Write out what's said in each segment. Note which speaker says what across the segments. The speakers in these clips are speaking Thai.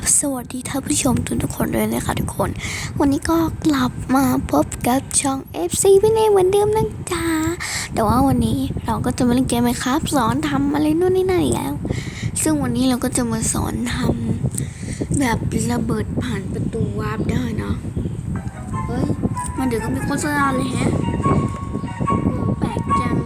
Speaker 1: บสวัสดีท่านผู้ชมทุกทุกคนเลยนะคะทุกคน วันนี้ก็กลับมาพบกับช่อง FC พี่เนเหมือนเดิมนะจ๊ะแต่ว่าวันนี้เราก็จะมาเล่นเกมไหมครับ สอนทำอะไรนู่นนี่นั่นอีกแล้ว ซึ่งวันนี้เราก็จะมาสอนทำแบบระเบิดผ่านประตูวาร์ปได้นะเฮ้ยมันเดี๋ยวก็มีโฆษณาเลยแฮะแปลกจัง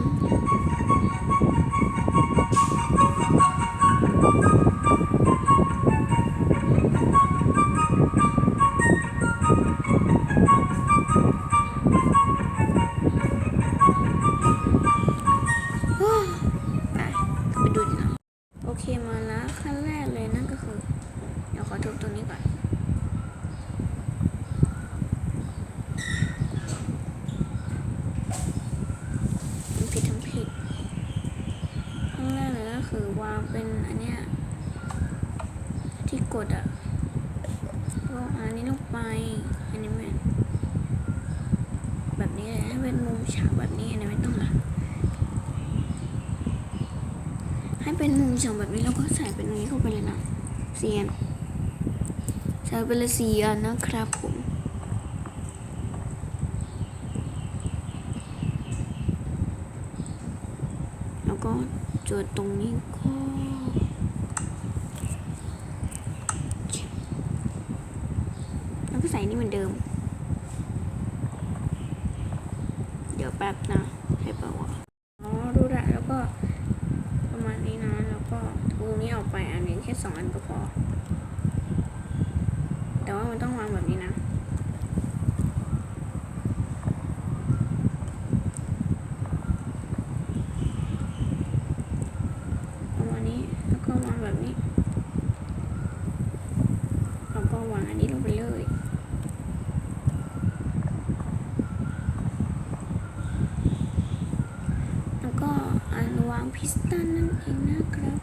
Speaker 1: วางเป็นอันเนี้ยที่กดอะวางอันนี้ลงไปอันนี้แบบนี้เลยให้เป็นมุมฉากแบบนี้อันนี้ไม่ต้องละให้เป็นมุมฉียงแบบนี้แล้วก็ใส่เป็นตรงนี้เข้าไปเลยนะเซียนใส่ไปเลยสี่อันนะครับผมแล้วก็ จุดตรงนี้ก็แล้วก็ใส่นี่เหมือนเดิม เดี๋ยวแป๊บนะให้เปล่าวะอ๋อรู้ละแล้วก็ ประมาณนี้นะ แล้วก็ทูนี้ออกไปอันนี้แค่สองอันก็พอ แต่ว่ามันต้องวางแบบนี้นะ ประมาณนี้ แล้วก็วางแบบนี้ แล้วก็วางอันนี้ลงไปเลย แล้วก็อันวางพิสตันนั่นเองนะครับ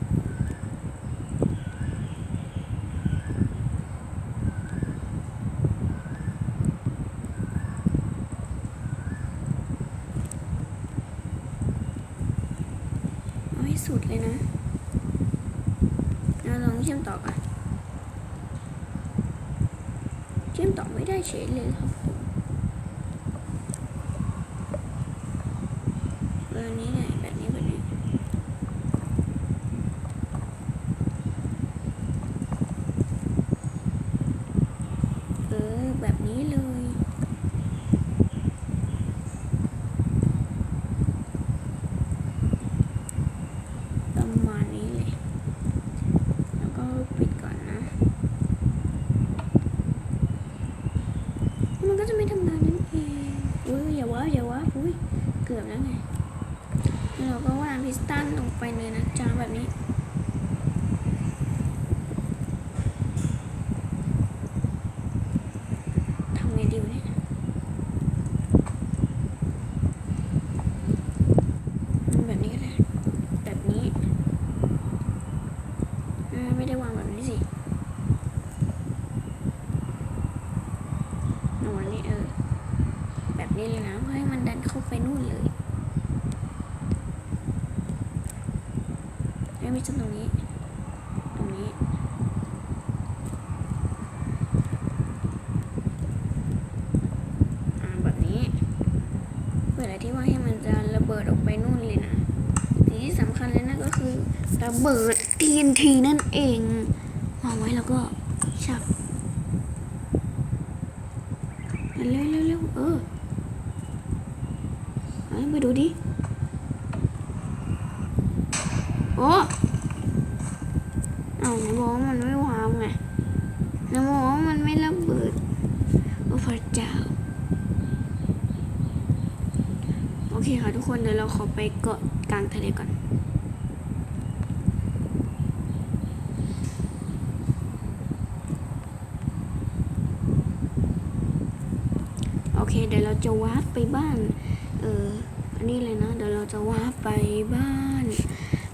Speaker 1: เอาให้สุดเลยนะเราลองเชื่อมต่อกันเชื่อมต่อไม่ได้เฉยเลยครับผมเบอร์นี้ไงแบบนี้แบบนี้ เออ แบบนี้เลย ประมาณนี้เลย แล้วก็ปิดก่อนนะ มันก็จะไม่ทำงานนั่นเอง เยอย่าวะอย่าวะอุ้ยเกือบแล้วไง เราก็วางพิสตันลงไปเลยนะจ้าแบบนี้ ทำไงดีวะเนี่ยแบบนี้ก็ได้ แบบนี้อ่าไม่ได้วางแบบนี้สิเอาวันนี้เออ แบบนี้เลยนะ เพื่อให้มันดันเข้าไปนู่นเลยไม่ใช่ตรงนี้ ตรงนี้ อ่าแบบนี้เวลาที่ว่าให้มันจะระเบิดออกไปนู่นเลยนะสิ่งที่สำคัญเลยนะก็คือระเบิด TNT นั่นเองวางไว้แล้วก็ชักเร็วเร็วเร็วเออ ไปดูดิ โอ้เอาไหนบอกว่ามันไม่วางไงไหนบอกว่ามันไม่ระเบิด โอ้พระเจ้า โอเคค่ะทุกคนเดี๋ยวเราขอไปเกาะกลางทะเลก่อนโอเคเดี๋ยวเราจะวาร์ปไปบ้าน เอออันนี้เลยนะ เดี๋ยวเราจะว่าไปบ้าน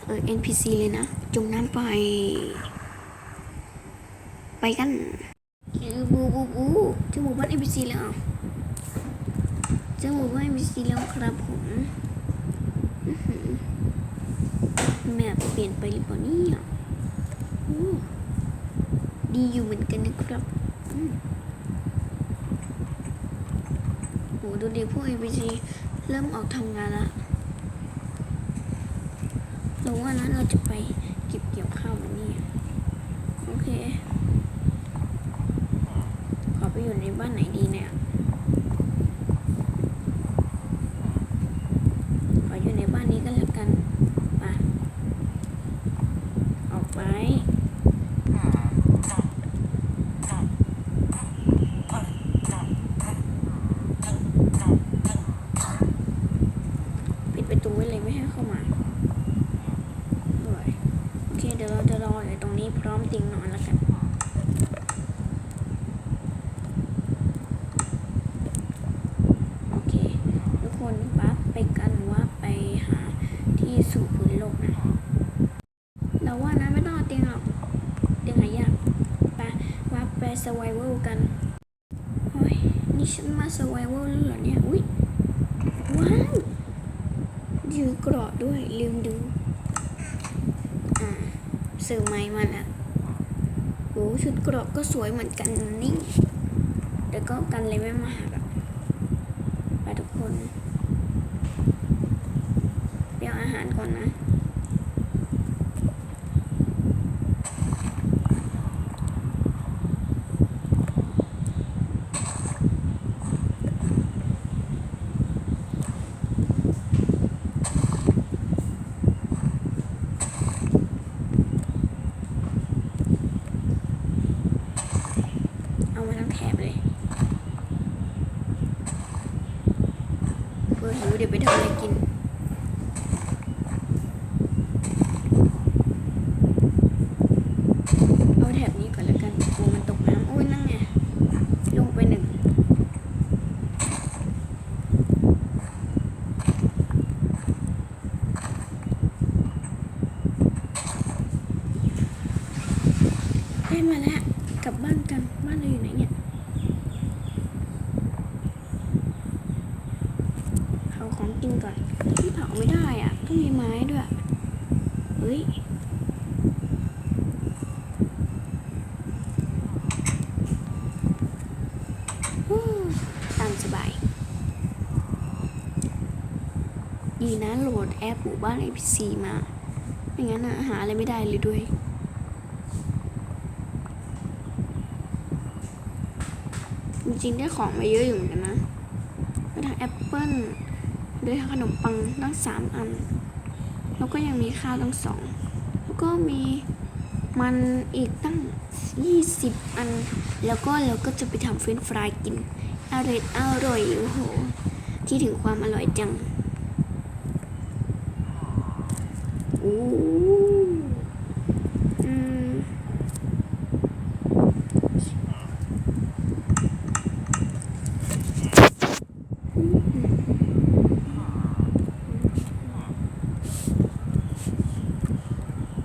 Speaker 1: เออ NPC เลยนะจมน้ำไป ไปกันบูบูบูเจอหมู่บ้าน NPC แล้วเจอหมู่บ้าน NPC แล้วครับผมแมปเปลี่ยนไปหรือเปล่าเนี่ยดีอยู่เหมือนกันนะครับอืมโหดูดิพวก APC เริ่มออกทำงานละแล้ว่านั้นเราจะไปเก็บเกี่ยวข้าววันนี้ โอเค ขอไปอยู่ในบ้านไหนดีเนี่ย ขออยู่ในบ้านนี้ก็แล้วกันไปออกไป ปิดประตูไว้เลยไม่ให้เข้ามาด้วยโอเค เดี๋ยวเราจะรออยู่ตรงนี้พร้อมเติงนอนแล้วกัน โอเค ทุก คนวับไปกันว่าไปหาที่สู่พื้นโลกนะเราว่านะไม่ต้องเอาเตียงหรอกเตียงหายากไปวับไป survival กันโอ้ยนี่ฉันมา survival แล้วเหรอเนี่ยอุ้ยว้าวยืนเกราะด้วยลืมดูอ่าซื้อไม้มาแล้วโอ้ชุดเกราะก็สวยเหมือนกันนี่แต่ก็กันเลยไม่มาหาแบบไปทุกคนาอาหารก่อนนะเอามาทั้งแถบเลยเออหิวเดี๋ยวไปทำอะไรกิน เอาแถบนี้ก่อนแล้วกันกลัวมันตกน้ำอุ้ยนั่งไง ลงไปหนึ่ง ได้มาแล้วกลับบ้านกันบ้านเราอยู่ไหนเนี่ยเผาของกินก่อนที่เผาไม่ได้อะต้องมีไม้ด้วยเฮ้ยตามสบาย ดีนะโหลดแอปหมู่บ้าน APC มาไม่งั้นอะหาอะไรไม่ได้เลยด้วย จริงๆได้ของมาเยอะอยู่เหมือนกันนะได้ทั้งแอปเปิ้ลได้ทั้งขนมปังตั้งสามอัน แล้วก็ยังมีข้าวตั้งสองแล้วก็มีมันอีกตั้งยี่สิบอัน แล้วก็เราก็จะไปทำเฟรนช์ฟรายกินอร่อยอร่อยโอ้โหที่ถึงความอร่อยจังโอ้อืม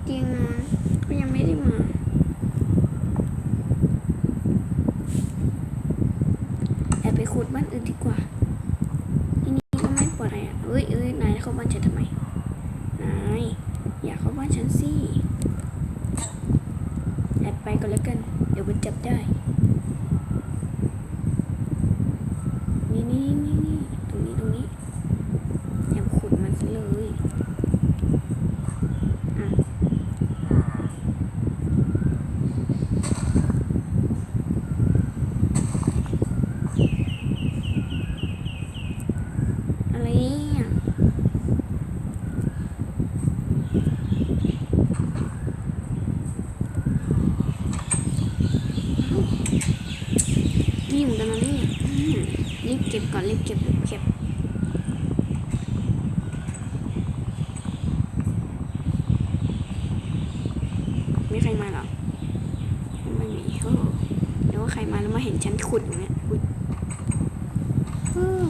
Speaker 1: เตียงนอนก็ยังไม่ได้มา แอบไป ขุดบ้านอื่นดีกว่าที่นี่ก็ไม่ปลอดภัยอะเอ้ยเอ้ยนายเข้าบ้านฉันทำไมนายอยากเข้าบ้านฉันสิแอบไปก็แล้วกัน เดี๋ยวมันจับได้ นี่นี่นี่นี่ตรงนี้ตรงนี้แอบขุดมันซะเลยอะ อะไรเนี่ยนี่เหมือนกันนะเนี่ยอืมรีบเก็บก่อนรีบเก็บรีบเก็บ มีใครมาหรอไม่มีเฮ้อเดี๋ยวว่าใครมาแล้วมาเห็นฉันขุดอย่างเงี้ย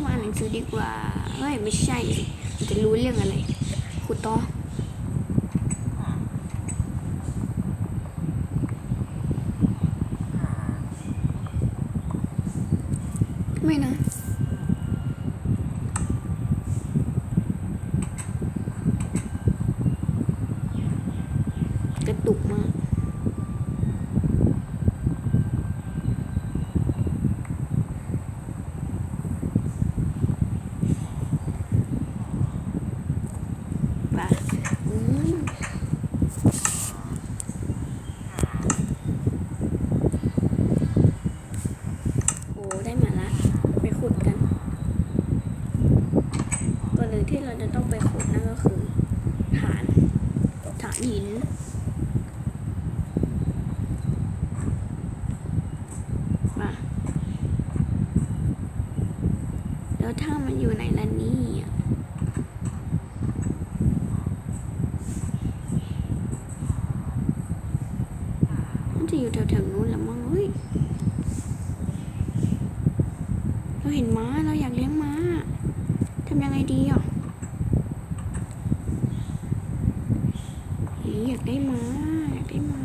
Speaker 1: มาอ่านหนังสือดีกว่าเฮ้ยไม่ใช่จะรู้เรื่องอะไรขุดต่อ ที่เราจะต้องไปขุดนั่นก็คือฐานฐานหินมาแล้วถ้ามันอยู่ในละนี่มันจะอยู่แถวๆนู้นละมั้งเฮ้ยเราเห็นม้าเราอยากเลี้ยงม้าทำยังไงดีอะากได้มาอยากได้มา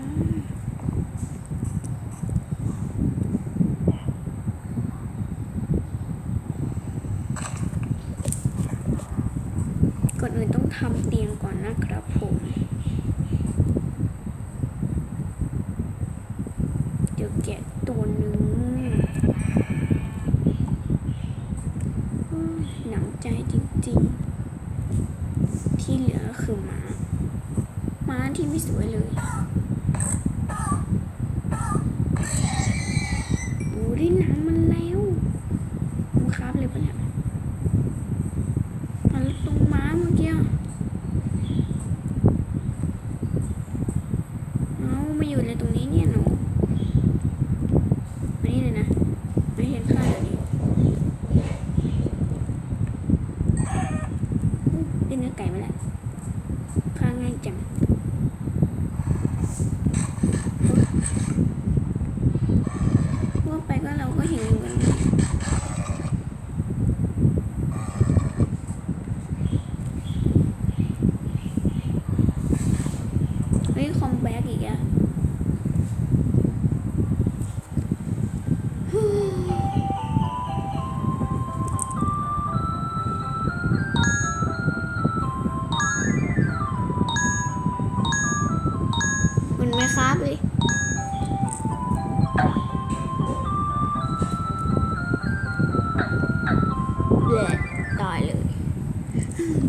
Speaker 1: ก่อนอื่นต้องทำเตียงก่อนนะครับผมเดี๋ยวแกะตัวหนึ่งโอ้ยหนำใจจริงๆ ที่เหลือก็คือม้า ม้า ที่ไม่สวยเลยโอ้ได้หนังมันแล้วมึงครับเลยปะเนี่ยมันตรงม้าเมื่อกี้เอามาอยู่ในตรงนี้เนี่ยนูม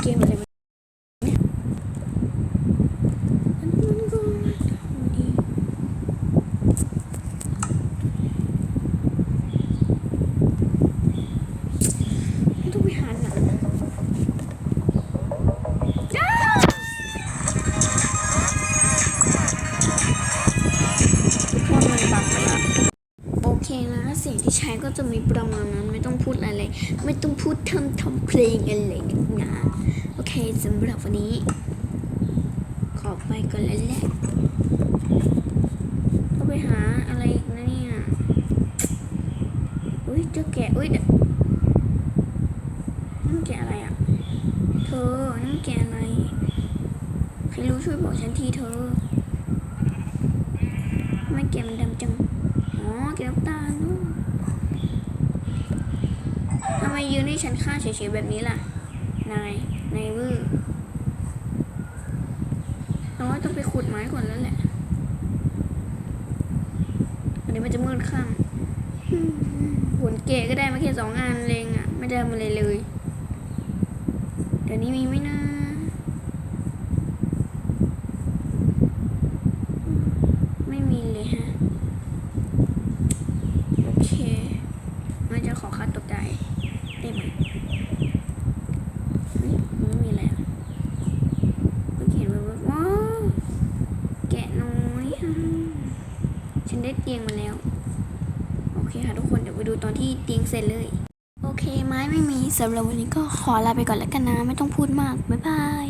Speaker 1: เก ก็จะมีประมาณนั้นไม่ต้องพูดอะไรเลยไม่ต้องพูดทำทำเพลงอะไรนักหนาโอเคสำหรับวันนี้ ขอไปก่อนแล้วแหละก็ไปหาอะไรอีกนะเนี่ยอุ้ยเจ้าแกะอุ้ยเดี๋ยวนั่นแกะอะไรอะ เธอนั่นแกะอะไรใครรู้ช่วยบอกฉันทีเธอไม่แกะมันดำจัง อ๋อ แกะน้ำตาลนู่นทำไม ยืนให้ฉันฆ่าเฉยๆแบบนี้ล่ะ นาย นายเวอร์เราว่าต้องไปขุดไม้ก่อนแล้วแหละอันนี้มันจะมืดค่ำผลเกะก็ได้มาแค่สองงานเลงอะ ไม่ได้มาเลยเลย เดี๋ยวนี้มีไหมนะไม่มีเลยฮะ โอเคมันจะขอค่าตกใจได้ไหมเฮ้ยมันไม่มีอะไรอะเพิ่งเห็นแบบว้าวแกะน้อยฮะฉันได้เตียงมาแล้ว โอเคค่ะทุกคนเดี๋ยวไปดูตอนที่เตียง เสร็จเลย โอเคไม้ไม่มีสำหรับวันนี้ก็ขอลาไปก่อนแล้วกันนะ ไม่ต้องพูดมาก บ๊ายบาย